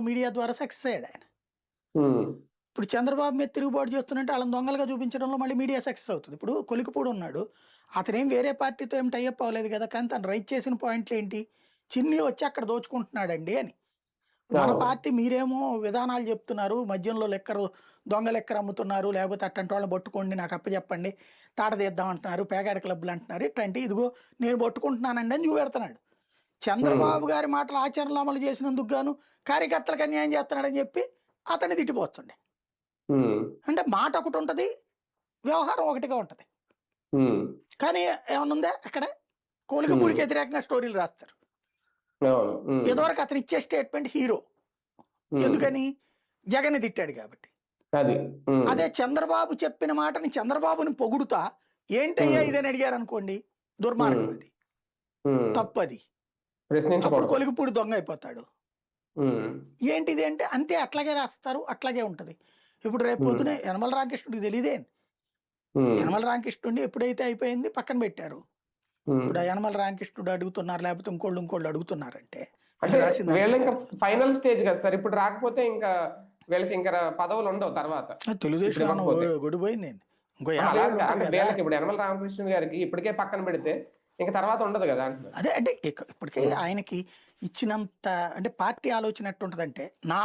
చూపించడంలో media ద్వారా success అయ్యాడు ఆయన. ఇప్పుడు చంద్రబాబు మీద తిరుగుబాటు చేస్తున్నట్టు వాళ్ళని దొంగలుగా చూపించడంలో మళ్ళీ మీడియా సక్సెస్ అవుతుంది. ఇప్పుడు కొలికిపూడి ఉన్నాడు. అతనేం వేరే పార్టీతో ఏం టైఅప్ అవ్వలేదు కదా కానీ తను రైట్ చేసిన పాయింట్లు ఏంటి? చిన్ని వచ్చి అక్కడ దోచుకుంటున్నాడండి అని. మన. పార్టీ మీరేమో విధానాలు చెప్తున్నారు. మద్యంలో లెక్కరు దొంగ లెక్కర అమ్ముతున్నారు. లేకపోతే అట్టంటి వాళ్ళని పట్టుకోండి నాకు అప్పచెప్పండి తాట తీద్దాం అంటున్నారు పేకాడ క్లబ్లు అంటున్నారు. ఇట్లాంటి ఇదిగో నేను పట్టుకుంటున్నానండి అని చూపెడుతున్నాడు. చంద్రబాబు గారి మాటలు ఆచరణలో అమలు చేసినందుకు గాను కార్యకర్తలకు అన్యాయం చేస్తున్నాడని చెప్పి అతన్ని తిట్టిపోతుండే. అంటే మాట ఒకటి ఉంటుంది వ్యవహారం ఒకటిగా ఉంటుంది. కానీ ఏమన్నా ఉందా అక్కడ? కోలికపూడికి వ్యతిరేకంగా స్టోరీలు రాస్తారు. ఇదివరకు అతను ఇచ్చే స్టేట్మెంట్ హీరో ఎందుకని? జగన్ తిట్టాడు కాబట్టి. అది. చంద్రబాబు చెప్పిన మాటని చంద్రబాబుని పొగుడుతా ఏంటయ్యా. ఇదని అడిగారు అనుకోండి దుర్మార్గం. అది తప్పది. ప్రశ్నించకూడదు కొలిగిపూడి దొంగ అయిపోతాడు ఏంటిది అంటే అంతే అట్లాగే రాస్తారు అట్లాగే ఉంటది. ఇప్పుడు రేపు. పొద్దునే యనమల రామకృష్ణుడికి తెలియదే? యనమల రామకృష్ణుడిని ఎప్పుడైతే అయిపోయింది పక్కన పెట్టారు. ఇప్పుడు యనమల రామకృష్ణుడు అడుగుతున్నారు లేకపోతే ఇంకోళ్ళు ఇంకోళ్ళు అడుగుతున్నారంటే ఫైనల్ స్టేజ్ కదా సార్. ఇప్పుడు రాకపోతే ఇంకా వీళ్ళకి ఇంకా పదవులు ఉండవు తర్వాత. తెలుగుదేశం గొడిపోయింది? ఇంకో ఇప్పుడు యనమల రామకృష్ణ గారికి ఇప్పటికే పక్కన పెడితే ఇంకా తర్వాత ఉండదు కదా అదే అంటే ఇప్పటికే ఆయనకి ఇచ్చినంత అంటే పార్టీ ఆలోచన ఎట్టుంటదంటే నా